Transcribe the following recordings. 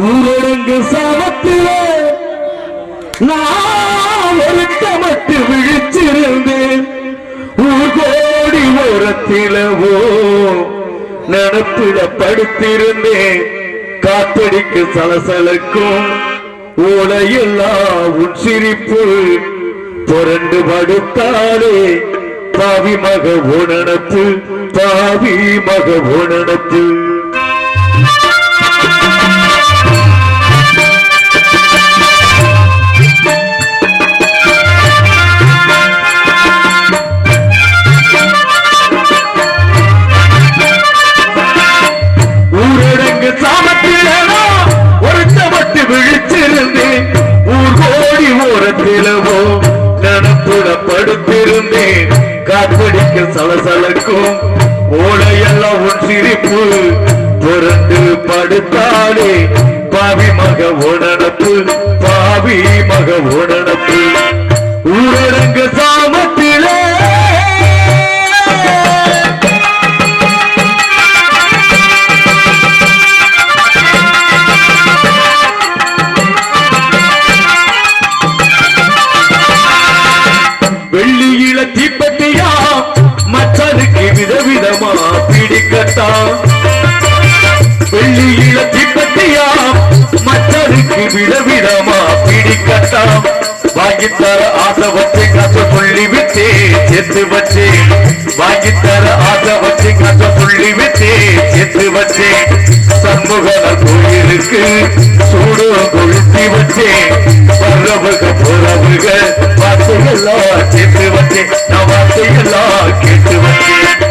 ஊரடங்கு சாபத்திலே நான் ஒருத்தமட்டு விழிச்சிருந்தேன். ஊர் கோடி ஓரத்திலவோ நடத்திட படுத்திருந்தேன் காத்தடிக்கு சலசலக்கும் ஓலையெல்லாம் உச்சிரிப்பு புரண்டு படுத்தாலே பாவி மக உணனப்பு பாவி மக உணனப்பு படுத்திருந்தேன் காத்தடிக்க சலசலக்கும் ஓலையெல்லாம் உன் சிரிப்பு. புரண்டு படுத்தாலே பாவி மக உடனப்பு பாவி மக உடனப்பு. பிடிக்கத்தான் வெள்ளியில தீப்பெட்டியா மற்றருக்கு விடவிடமா பிடிக்கட்டா வாங்கித்தர ஆசை வச்சு காசு சொல்லி விட்டு சேர்த்து வச்சு வாங்கித்தர ஆசை வச்சு காசு சொல்லி விட்டு சேர்த்து வச்சு சண்முகன கோயிலுக்கு சூடு கொளுத்தி வச்சேன். வர்றவுக போறவுக வார்த்தையெல்லாம் கேட்டு வச்சேன். நான் வார்த்தையெல்லாம் கேட்டு வச்சேன்.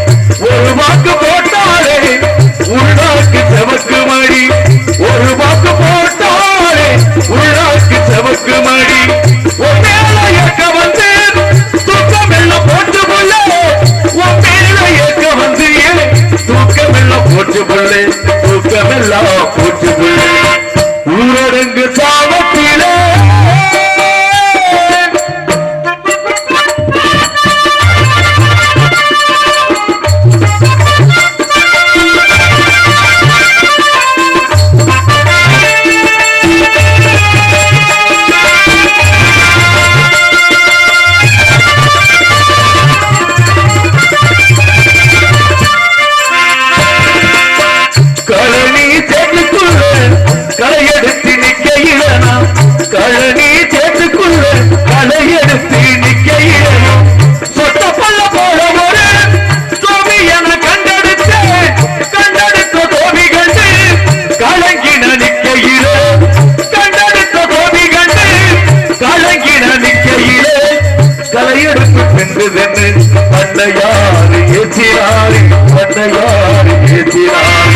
கலையெடுத்து சென்றதென்று பண்ணையாறு ஏற்றினாரு பண்ணையாறு ஏற்றினாரு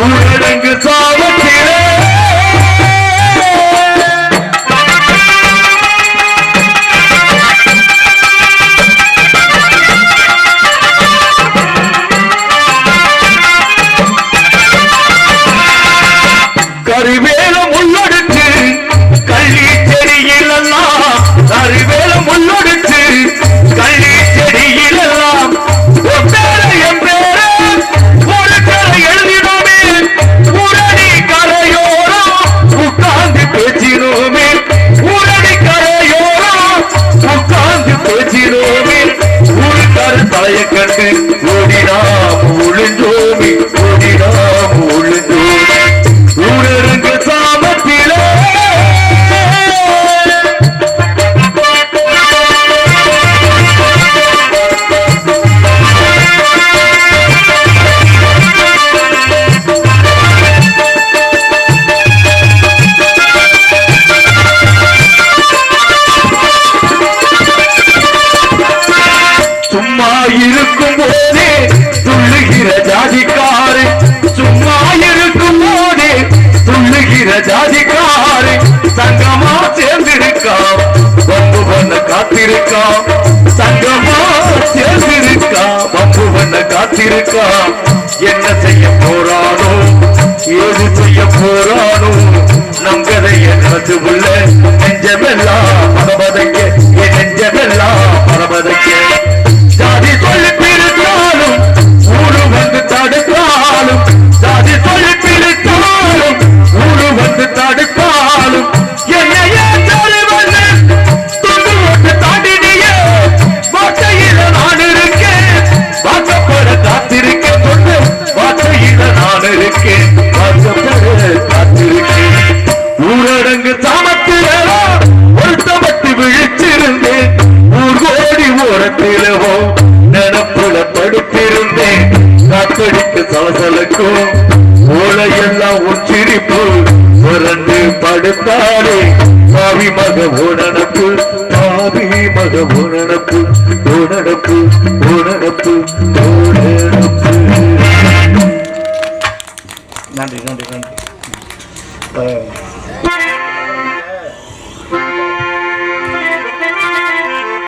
ஊரடங்கு சாபத்திலே perfect. சும்மா இருக்கும் போதே துள்ளுகிற ஜாதிக்காரு சும்மா இருக்கும் போதே துள்ளுகிற ஜாதிக்காரு சங்கமா சேர்ந்திருக்கா வம்பு பண்ண காத்திருக்கா சங்கமா சேர்ந்திருக்கா வம்பு பண்ண காத்திருக்கா என்ன செய்ய போறானோ ஏது செய்ய போறா போல் புரண்டு படுத்தாரே. பாவி மக உணனப்பு பாவி மக உணனப்பு உணனப்பு உணனப்பு